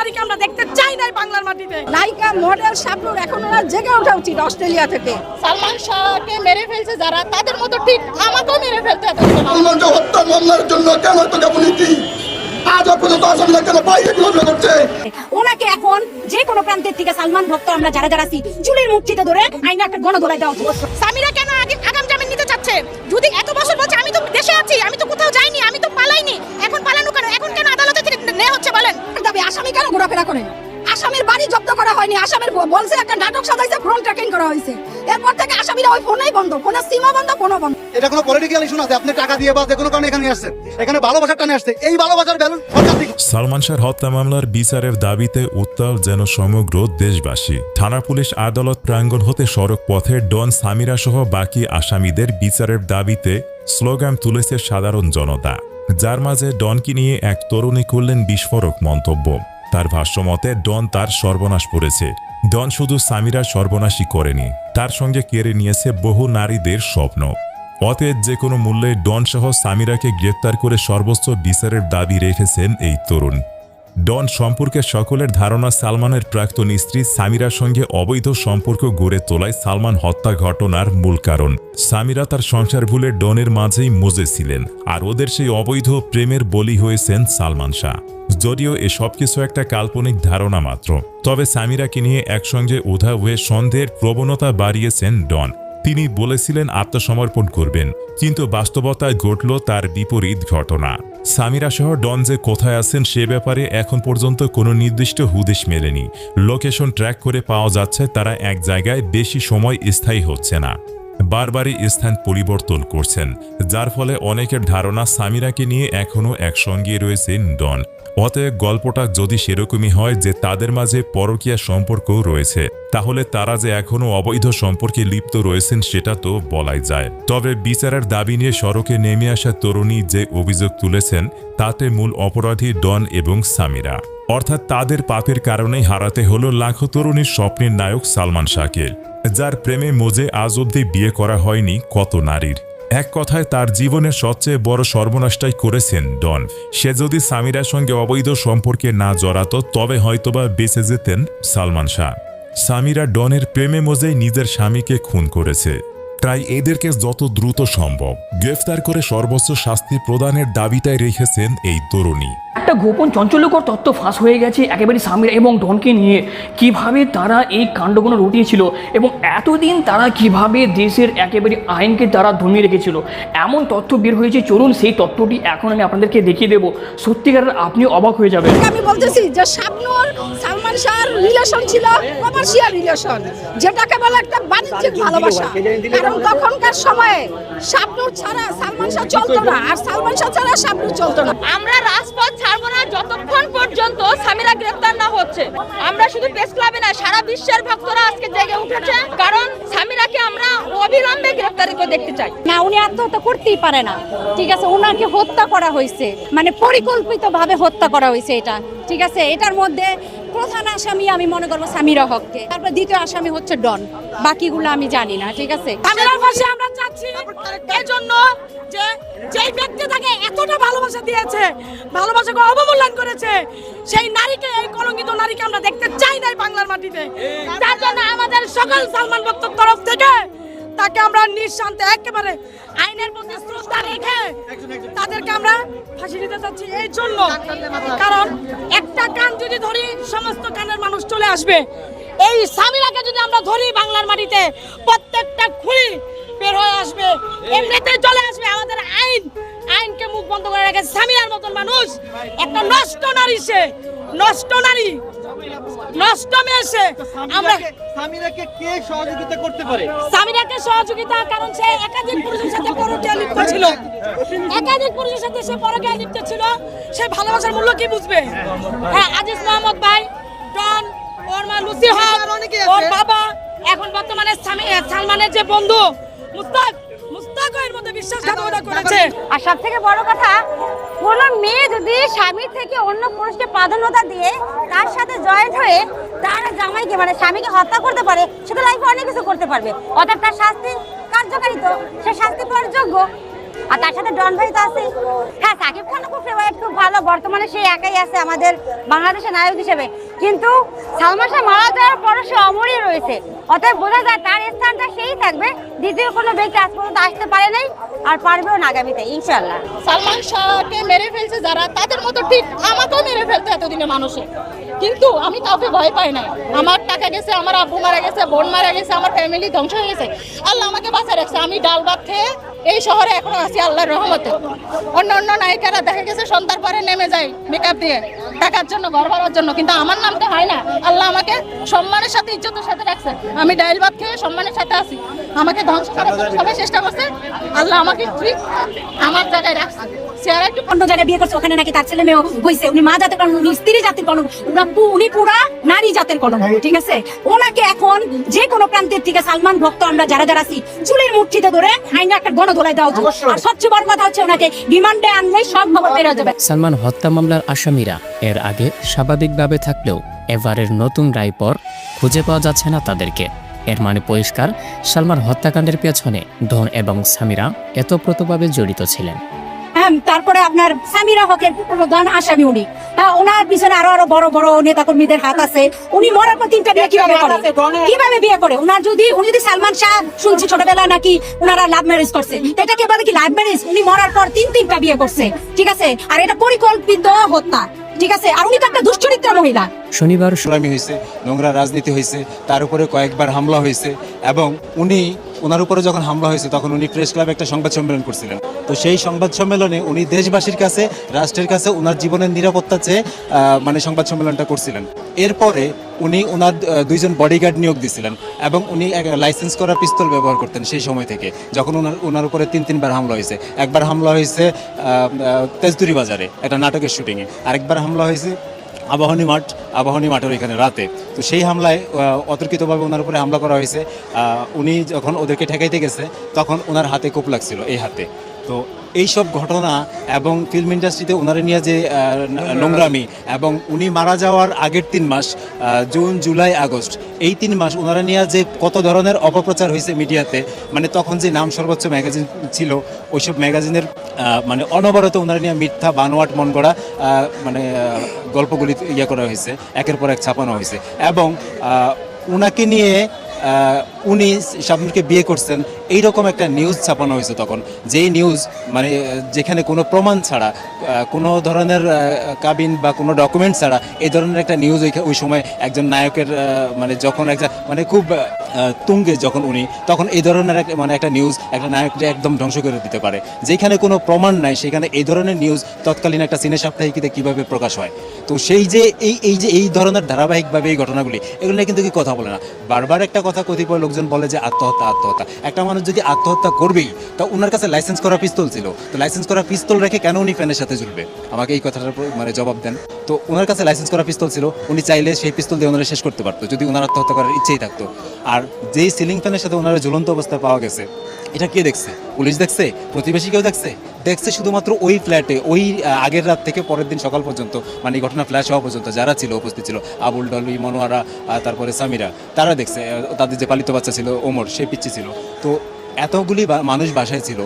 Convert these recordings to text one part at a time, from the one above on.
নারীকে আমরা দেখতে চাই নাই বাংলার মাটিতে। নায়িকা মডেল শাবনুর এখন ওরা জেগে ওঠা উচিত অস্ট্রেলিয়া থেকে। সালমান শাহকে মেরে ফেলছে যারা তাদের মতো ঠিক আমাকেও মেরে ফেলতে হবে। সালমান শাহ হত্যা মামলার জন্য কেন এত গাফিলতি পর্যন্ত কেন বাইরে করছে? ওনাকে এখন যে কোনো প্রান্তের থেকে সালমান ভক্ত আমরা যারা যারা আছি চুলের ধরে আইনা একটা গণ দোলাই দেওয়া উচিত। সামিরা কেন আগে আগাম জামিন নিতে চাচ্ছে? যদি এত বছর বলছে আমি তো দেশে আছি আমি তো কোথাও যাইনি আমি তো পালাইনি। এখন পালানো আসামি কেন ঘোরাফেরা করে? আসামির বাড়ি জব্দ করা হয়নি। আসামির বলছে একটা নাটক সাজাইছে ফোন ট্র্যাকিং করা হয়েছে। এরপর থেকে আসামিরা ওই ফোনেই বন্ধ ফোনের সিমও বন্ধ ফোনও বন্ধ। এটা কোনো পলিটিক্যাল ইস্যু না আপনি টাকা দিয়ে বা যে কোনো কারণে এখানে আসছেন এখানে ভালোবাসার টানে আসছে। এই ভালোবাসার ভ্যালু সরকার দিক। সালমান শাহর হত্যা মামলার বিচারের দাবিতে উত্তাল যেন সমগ্র দেশবাসী। থানা পুলিশ আদালত প্রাঙ্গণ হতে সড়ক পথে ডন সামিরা সহ বাকি আসামিদের বিচারের দাবিতে স্লোগান তুলেছে সাধারণ জনতা। যার মাঝে ডনকে নিয়ে এক তরুণী করলেন বিস্ফোরক মন্তব্য। তার ভাষ্যমতে, ডন তার সর্বনাশ করেছে। ডন শুধু সামিরা সর্বনাশই করেনি, তার সঙ্গে কেড়ে নিয়েছে বহু নারীদের স্বপ্ন। অতএব যে কোনো মূল্যে ডন সহ সামিরাকে গ্রেপ্তার করে সর্বোচ্চ বিচারের দাবি রেখেছেন এই তরুণ। ডন সম্পর্কে সকলের ধারণা সালমানের প্রাক্তন স্ত্রী সামিরার সঙ্গে অবৈধ সম্পর্ক গড়ে তোলায় সালমান হত্যা ঘটনার মূল কারণ। সামিরা তার সংসার ভুলে ডনের মাঝেই মজে ছিলেন, আর ওদের সেই অবৈধ প্রেমের বলি হয়েছেন সালমান শাহ। যদিও এসব কিছু একটা কাল্পনিক ধারণা মাত্র। তবে সামিরাকে নিয়ে একসঙ্গে উধা হয়ে সন্দেহের প্রবণতা বাড়িয়েছেন ডন। তিনি বলেছিলেন আত্মসমর্পণ করবেন, কিন্তু বাস্তবতায় ঘটল তার বিপরীত ঘটনা। সামিরা সহ ডন যে কোথায় আছেন সে ব্যাপারে এখন পর্যন্ত কোনো নির্দিষ্ট হুদেশ মেলেনি। লোকেশন ট্র্যাক করে পাওয়া যাচ্ছে, তারা এক জায়গায় বেশি সময় স্থায়ী হচ্ছে না। বারবারই স্থান পরিবর্তন করছেন, যার ফলে অনেকের ধারণা সামিরাকে নিয়ে এখনও একসঙ্গে রয়েছেন ডন। অতএব গল্পটা যদি সেরকমই হয় যে তাদের মাঝে পরকীয়া সম্পর্কও রয়েছে, তাহলে তারা যে এখনও অবৈধ সম্পর্কে লিপ্ত রয়েছেন সেটা তো বলাই যায়। তবে বিচারের দাবি নিয়ে সড়কে নেমে আসা তরুণী যে অভিযোগ তুলেছেন, তাতে মূল অপরাধী ডন এবং সামিরা। অর্থাৎ তাদের পাপের কারণেই হারাতে হলো লাখো তরুণীর স্বপ্নের নায়ক সালমান শাহকে, যার প্রেমে মোজে আজ অব্দি বিয়ে করা হয়নি কত নারীর। এক কথায় তার জীবনের সবচেয়ে বড় সর্বনাশটাই করেছেন ডন। সে যদি সামিরার সঙ্গে অবৈধ সম্পর্কে না জড়াত, তবে হয়তোবা বেঁচে যেতেন সালমান শাহ। সামিরা ডনের প্রেমে মজেই নিজের স্বামীকে খুন করেছে। তাই এদেরকে যত দ্রুত সম্ভব গ্রেফতার করে সর্বোচ্চ শাস্তি প্রদানের দাবিটাই রেখেছেন এই তরুণী। একটা গোপন চঞ্চল্যকর তত্ত্ব ফাঁস হয়ে গেছে একেবারে সামির এবং ডনকে নিয়ে। কীভাবে তারা এই কাণ্ডগুলো রটিয়েছিল এবং এতদিন তারা কীভাবে দেশের একেবারে আইনকে তারা দমিয়ে রেখেছিল? এমন তথ্য বের হয়েছে চলুন সেই তথ্যটি এখন আমি আপনাদেরকে দেখিয়ে দেবো। সত্যিকার আপনি অবাক হয়ে যাবেন। আমি বলতেছি যে শাবনুর সালমান শাহর রিলেশন ছিল কমার্শিয়াল রিলেশন যেটাকে বলে একটা বাণিজ্যিক ভালোবাসা। কারণ তখনকার সময়ে শাবনুর ছাড়া সালমান শাহ চলতো না আর সালমান শাহ ছাড়া শাবনুর চলতো না। আমরা রাজপথ ছাড়বো যতক্ষণ পর্যন্ত সামিরা গ্রেফতার না হচ্ছে, আমরা শুধু প্রেস ক্লাবে না, সারা বিশ্বের ভক্তরা আজকে জেগে উঠেছে, কারণ সামিরাকে আমরা অবিলম্বে গ্রেফতারি করে দেখতে চাই। না, উনি আত্মহত্যা করতেই পারে না। ঠিক আছে, উনাকে হত্যা করা হয়েছে মানে পরিকল্পিতভাবে হত্যা করা হয়েছে এটা। ঠিক আছে, এটার মধ্যে প্রধান আসামি আমি মনে করব সামিরা হককে। তারপর দ্বিতীয় আসামি হচ্ছে ডন। বাকিগুলো আমি জানি না, ঠিক আছে? আমরা চাচ্ছি এই জন্য যে যেই ব্যক্তি তাকে এতটা ভালোবাসা দিয়েছে, ভালোবাসাকে অবমূল্যায়ন করেছে, সেই নারীকে, এই কলঙ্কিত নারীকে আমরা দেখতে চাই নাই বাংলার মাটিতে। তার জন্য আমাদের সকল সালমান ভক্তর তরফ থেকে তাকে আমরা নিঃশান্তে একেবারে আইনের প্রতি শ্রদ্ধা রেখে তাদেরকে আমরা ফাঁসি দিতে চাচ্ছি। এই জন্য কারণ একটা কান যদি ধরি সমস্ত কানের মানুষ চলে আসবে। এই সামিরাকে যদি আমরা ধরি বাংলার মাটিতে প্রত্যেকটা খুলি বের হয়ে আসবে। এমনিতে চলে আসবে। আমাদের আইন আইনকে মুখ বন্ধ করে রেখে সামিরার মতন মানুষ। একটা নষ্ট নারী সে নষ্ট নারী আমরা সামিরাকে কে সহযোগিতা করতে পারে? সামিরাকে সহযোগিতা কারণ সে একাধিক পুরুষের সাথে পরকীয়া লিপ্ত ছিল। একাধিক পুরুষের সাথে সে পরকীয়া লিপ্ত ছিল। সে ভালোবাসার মূল্য কি বুঝবে? হ্যাঁ আজিজ মোহাম্মদ ভাই ডন ওর মা লুসি হক ওর বাবা এখন বর্তমানে সালমানের যে বন্ধু মুস্তাক মুস্তাক মধ্যে বিশ্বাসঘাতকতা করেছে। আর সব থেকে বড় কথা কোনো মেয়ে যদি স্বামীর থেকে অন্য পুরুষকে প্রাধান্যতা দিয়ে তার সাথে জয়েন্ট হয়ে তার জামাইকে মানে স্বামীকে হত্যা করতে পারে সে তো লাইফে অনেক কিছু করতে পারবে। অর্থাৎ তার শাস্তি কার্যকারিত সে শাস্তি পাওয়ার যোগ্য। আর তার সাথে ডন ভাই তো আছে হ্যাঁ সাকিব খান খুব ফেভারিট খুব ভালো। বর্তমানে সে একাই আছে আমাদের বাংলাদেশের নায়ক হিসেবে। কিন্তু সালমান শাহ মারা যাওয়ার রয়েছে অতএব বোঝা যায় তার স্থানটা সেই থাকবে, দ্বিতীয় কোনো ব্যক্তি আজ পর্যন্ত আসতে পারে নাই আর পারবেও না আগামীতে ইনশাল্লাহ সালমান শাহকে মেরে ফেলছে যারা, তাদের মতো ঠিক আমাকেও মেরে ফেলতে এতদিনে মানুষে। কিন্তু আমি কাউকে ভয় পাই নাই। আমার টাকা গেছে, আমার আব্বু মারা গেছে, বোন মারা গেছে, আমার ফ্যামিলি ধ্বংস হয়ে গেছে। আল্লাহ আমাকে বাঁচা রাখছে। আমি ডাল ভাত খেয়ে এই শহরে এখনও আছি আল্লাহর রহমতে। অন্য অন্য নায়িকারা দেখা গেছে, সন্ধ্যার পরে নেমে যায় মেকআপ দিয়ে টাকার জন্য, ঘর ভাড়ার জন্য। কিন্তু আমার নাম তো হয় না। আল্লাহ আমাকে সম্মানের সাথে, ইজ্জতের সাথে রাখছে। আমি ডাইল ভাত খেয়ে সম্মানের সাথে আছি। আমাকে ধ্বংস করার জন্য সবাই চেষ্টা করছে। আল্লাহ আমাকে ঠিক আমার জায়গায় রাখছে। সে আর একটু অন্য জায়গায় বিয়ে করছে, ওখানে নাকি তার ছেলে মেয়েও হয়েছে উনি মা জাতের কলম, উনি স্ত্রী জাতির কলম উনি উনি পুরা নারী জাতের কলম, ঠিক আছে? ওনাকে এখন যে কোনো প্রান্তের থেকে সালমান ভক্ত আমরা যারা যারা আছি, চুলের মুঠিতে ধরে আইনে একটা গণ ধোলাই দেওয়া উচিত। আর সবচেয়ে বড় কথা হচ্ছে ওনাকে রিমান্ডে আনলে সব খবর বেরো যাবে। সালমান হত্যা মামলার আসামিরা। এর আগে স্বাভাবিকভাবে থাকলেও এবারের নতুন রায় পর খুঁজে পাওয়া যাচ্ছে না তাদেরকে। এর মানে পরিষ্কার সালমান হত্যাকাণ্ডের পেছনে ধন এবং সামিরা এত প্রতভাবে জড়িত ছিলেন। হ্যাঁ তারপরে আপনার সামিরা হকের প্রধান আসামি উনি। হ্যাঁ, ওনার পিছনে আরও আরও বড় বড় নেতা কর্মীদের হাত আছে। উনি মরার পর তিনটা বিয়ে কীভাবে করে? কীভাবে বিয়ে করে? ওনার যদি উনি যদি সালমান শাহ শুনছি ছোটবেলা নাকি ওনারা লাভ ম্যারেজ করছে এটা এটাকে বলে কি লাভ ম্যারেজ উনি মরার পর তিন তিনটা বিয়ে করছে ঠিক আছে? আর এটা পরিকল্পিত হত্যা ঠিক আছে? আর উনি তো একটা দুশ্চরিত্র মহিলা। শনিবার সুনামি হয়েছে নোংরা রাজনীতি হয়েছে তার উপরে কয়েকবার হামলা হয়েছে এবং উনি ওনার উপরে যখন হামলা হয়েছে, তখন উনি প্রেস ক্লাবে একটা সংবাদ সম্মেলন করছিলেন। তো সেই সংবাদ সম্মেলনে উনি দেশবাসীর কাছে, রাষ্ট্রের কাছে ওনার জীবনের নিরাপত্তা চেয়ে মানে সংবাদ সম্মেলনটা করছিলেন। এরপরে উনি ওনার দুইজন বডিগার্ড নিয়োগ দিছিলেন এবং উনি লাইসেন্স করা পিস্তল ব্যবহার করতেন সেই সময় থেকে, যখন ওনার ওনার উপরে তিন, তিনবার হামলা হয়েছে। একবার হামলা হয়েছে তেজতুরি বাজারে, একটা নাটকের শুটিংয়ে আরেকবার হামলা হয়েছে আবাহনী মাঠ, আবাহনী মাঠের ওইখানে রাতে। তো সেই হামলায় অতর্কিতভাবে ওনার উপরে হামলা করা হয়েছে। উনি যখন ওদেরকে ঠেকাইতে গেছে, তখন ওনার হাতে কোপ লাগছিল, এই হাতে। তো এই সব ঘটনা এবং ফিল্ম ইন্ডাস্ট্রিতে ওনারে নিয়ে যে নোংরামি এবং উনি মারা যাওয়ার আগের তিন মাস জুন, জুলাই, আগস্ট, এই তিন মাস ওনারা নিয়ে যে কত ধরনের অপপ্রচার হয়েছে মিডিয়াতে মানে তখন যে নাম সর্বোচ্চ ম্যাগাজিন ছিল, ওইসব ম্যাগাজিনের মানে অনবরত ওনারা নিয়ে মিথ্যা, বানোয়াট মন গড়া মানে গল্পগুলি ইয়ে করা হয়েছে, একের পর এক ছাপানো হয়েছে এবং উনাকে নিয়ে উনি শাবনুরকে বিয়ে করছেন এইরকম একটা নিউজ ছাপানো হয়েছে তখন। যেই নিউজ মানে যেখানে কোনো প্রমাণ ছাড়া কোনো ধরনের কাবিন বা কোনো ডকুমেন্ট ছাড়া, এই ধরনের একটা নিউজ ওই সময় একজন নায়কের মানে যখন একটা মানে খুব তুঙ্গে যখন উনি, তখন এই ধরনের মানে একটা নিউজ একটা নায়ককে একদম ধ্বংস করে দিতে পারে। যেখানে কোনো প্রমাণ নাই, সেখানে এই ধরনের নিউজ তৎকালীন একটা সিনে সাপ্তাহিকীতে কীভাবে প্রকাশ হয়? তো সেই যে, এই এই যে, এই ধরনের ধারাবাহিকভাবে এই ঘটনাগুলি, এগুলো কিন্তু কি কথা বলে না। বারবার একটা কথা কতিপয় লোকজন বলে যে, আত্মহত্যা আত্মহত্যা। একটা মানুষ যদি আত্মহত্যা করবেই, তা ওনার কাছে লাইসেন্স করা পিস্তল ছিল। তো লাইসেন্স করা পিস্তল রেখে কেন উনি ফ্যানের সাথে ঝুলবে? আমাকে এই কথাটার মানে জবাব দেন। তো ওনার কাছে লাইসেন্স করা পিস্তল ছিল, উনি চাইলে সেই পিস্তল দিয়ে ওনারা শেষ করতে পারতো, যদি ওনার আত্মহত্যা করার ইচ্ছেই থাকতো। আর যেই সিলিং ফ্যানের সাথে ওনারা ঝুলন্ত অবস্থায় পাওয়া গেছে, এটা কে দেখছে? পুলিশ দেখছে? প্রতিবেশী কেউ দেখছে? দেখছে শুধুমাত্র ওই ফ্ল্যাটে ওই আগের রাত থেকে পরের দিন সকাল পর্যন্ত মানে ঘটনা ফ্ল্যাশ হওয়া পর্যন্ত যারা ছিল, উপস্থিত ছিল, আবুল ডলি মনোয়ারা তারপরে সামিরা, তারা দেখছে তাদের যে পালিত বাচ্চা ছিল, ওমর, সে পিচ্ছি ছিল। তো এতগুলি মানুষ বাসায় ছিল,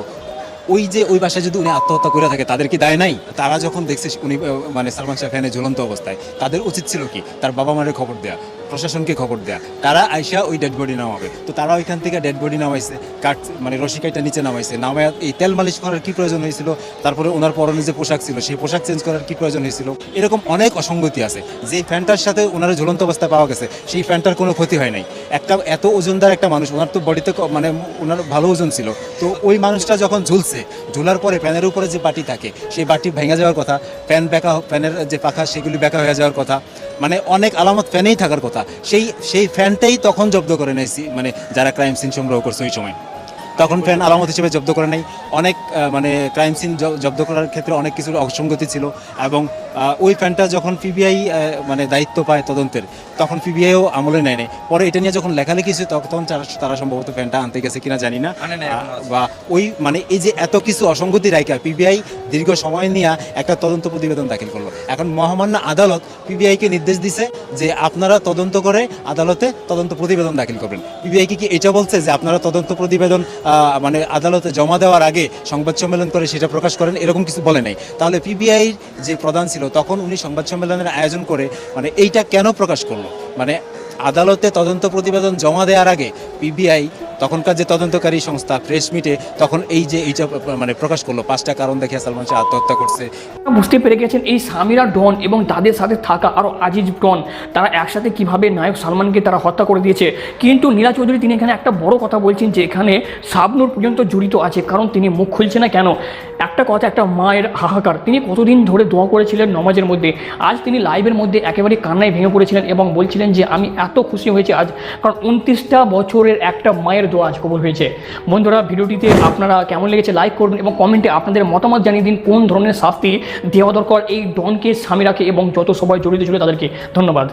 ওই যে ওই বাসায় যদি উনি আত্মহত্যা করে থাকে, তাদের কি দায় নাই? তারা যখন দেখছে উনি মানে সালমান শাহ খানের ঝুলন্ত অবস্থায়, তাদের উচিত ছিল কি? তার বাবা মারের খবর দেয়া। প্রশাসনকে খবর দেয়া। তারা আইসা ওই ডেড বডি নামাবে। তো তারা ওইখান থেকে ডেড বডি নামাইছে কাট মানে রশিকাইটা নিচে নামাইছে। নামায় এই তেল মালিশ করার কি প্রয়োজন হয়েছিল? তারপরে ওনার পরনে যে পোশাক ছিল, সেই পোশাক চেঞ্জ করার কি প্রয়োজন হয়েছিল? এরকম অনেক অসঙ্গতি আছে। যে ফ্যানটার সাথে ওনার ঝুলন্ত অবস্থায় পাওয়া গেছে, সেই ফ্যানটার কোনো ক্ষতি হয় নাই। একটা এত ওজনদার একটা মানুষ, ওনার তো বডিতে মানে ওনার ভালো ওজন ছিল। তো ওই মানুষটা যখন ঝুলছে, ঝুলার পরে ফ্যানের উপরে যে বাটি থাকে, সেই বাটি ভেঙে যাওয়ার কথা, ফ্যান বেঁকা ফ্যানের যে পাখা, সেগুলি বেঁকা হয়ে যাওয়ার কথা। মানে অনেক আলামত ফ্যানেই থাকার কথা। সেই সেই ফ্যানটাই তখন জব্দ করে নেছি মানে যারা ক্রাইম সিন সংগ্রহ করছে ওই সময়। তখন ফ্যান আলামত হিসেবে জব্দ করে নাই। অনেক মানে ক্রাইম সিন জব্দ করার ক্ষেত্রে অনেক কিছুর অসঙ্গতি ছিল এবং ওই ফ্যানটা যখন পিবিআই মানে দায়িত্ব পায় তদন্তের তখন পিবিআইও আমলে নেয় নাই। পরে এটা নিয়ে যখন লেখালেখি হয়েছে তখন তারা তারা সম্ভবত ফ্যানটা আনতে গেছে কিনা জানি না। বা ওই মানে এই যে এত কিছু অসঙ্গতি রাইকা পিবিআই দীর্ঘ সময় নিয়ে একটা তদন্ত প্রতিবেদন দাখিল করল। এখন মহামান্য আদালত পিবিআইকে নির্দেশ দিছে যে আপনারা তদন্ত করে আদালতে তদন্ত প্রতিবেদন দাখিল করবেন। পিবিআই কি এটা বলছে যে আপনারা তদন্ত প্রতিবেদন মানে আদালতে জমা দেওয়ার আগে সংবাদ সম্মেলন করে সেটা প্রকাশ করেন, এরকম কিছু বলে নাই। তাহলে পিবিআই যে প্রধান ছিল, তখন উনি সংবাদ সম্মেলনের আয়োজন করে মানে এইটা কেন প্রকাশ করল? মানে আদালতে তদন্ত প্রতিবেদন জমা দেওয়ার আগে পিবিআই তখনকার যে তদন্তকারী সংস্থা প্রেস মিটে তখন এই যে এইটা মানে প্রকাশ করল, পাঁচটা কারণ দেখে সালমান শাহ আত্মহত্যা করছে। বুঝতে পেরে গেছেন এই সামিরা ডন এবং তাদের সাথে থাকা আরও আজিজ ডন, তারা একসাথে কীভাবে নায়ক সালমানকে তারা হত্যা করে দিয়েছে? কিন্তু নীলা চৌধুরী তিনি এখানে একটা বড় কথা বলছেন যে এখানে শাবনুর পর্যন্ত জড়িত আছে, কারণ তিনি মুখ খুলছে না কেন? একটা কথা, একটা মায়ের হাহাকার। তিনি কতদিন ধরে দোয়া করেছিলেন নমাজের মধ্যে? আজ তিনি লাইভের মধ্যে একেবারে কান্নায় ভেঙে পড়েছিলেন এবং বলছিলেন যে, আমি এত খুশি হয়েছি আজ। কারণ উনত্রিশটা বছরের একটা মায়ের দোয়া আজ কবুল হয়েছে। বন্ধুরা, ভিডিওটিতে আপনারা কেমন লেগেছে লাইক করবেন এবং কমেন্টে আপনাদের মতামত জানিয়ে দিন কোন ধরনের শাস্তি দেওয়া দরকার এই ডনকে স্বামীরাকে এবং যত সবাই জড়িত ছিল তাদেরকে। ধন্যবাদ।